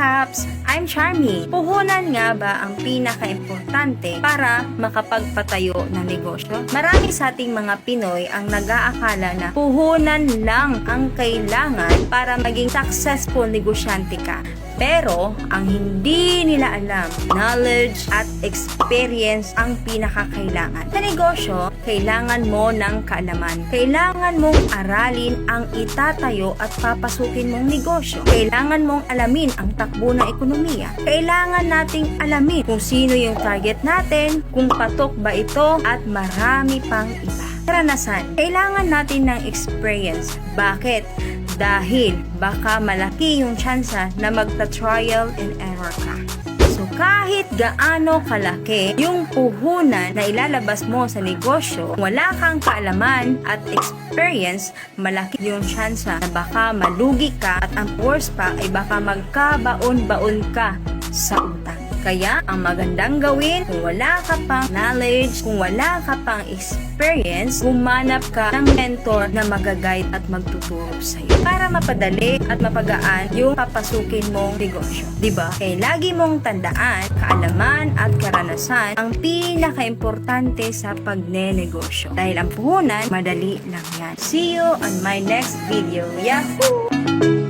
Kaps! I'm Charmy. Puhunan nga ba ang pinaka-importante para makapagpatayo ng negosyo? Marami sa ating mga Pinoy ang nag-aakala na puhunan lang ang kailangan para maging successful negosyante ka. Pero, ang hindi nila alam, knowledge at experience ang pinakakailangan. Sa negosyo, kailangan mo ng kaalaman. Kailangan mong aralin ang itatayo at papasukin mong negosyo. Kailangan mong alamin ang takbo ng ekonomiya. Kailangan nating alamin kung sino yung target natin, kung patok ba ito, at marami pang iba. Karanasan, kailangan natin ng experience. Bakit? Dahil baka malaki yung tsansa na magta-trial and error ka. So kahit gaano kalaki yung puhunan na ilalabas mo sa negosyo, wala kang kaalaman at experience, malaki yung tsansa na baka malugi ka at ang worst pa ay baka magkabaon-baon ka sa utang. Kaya, ang magandang gawin, kung wala ka pang knowledge, kung wala ka pang experience, humanap ka ng mentor na magaguide at magtuturo sa iyo para mapadali at mapagaan yung papasukin mong negosyo. ba? Kaya lagi mong tandaan, kaalaman at karanasan ang pinaka-importante sa pagne-negosyo. Dahil ang puhunan, madali lang yan. See you on my next video. Yahoo!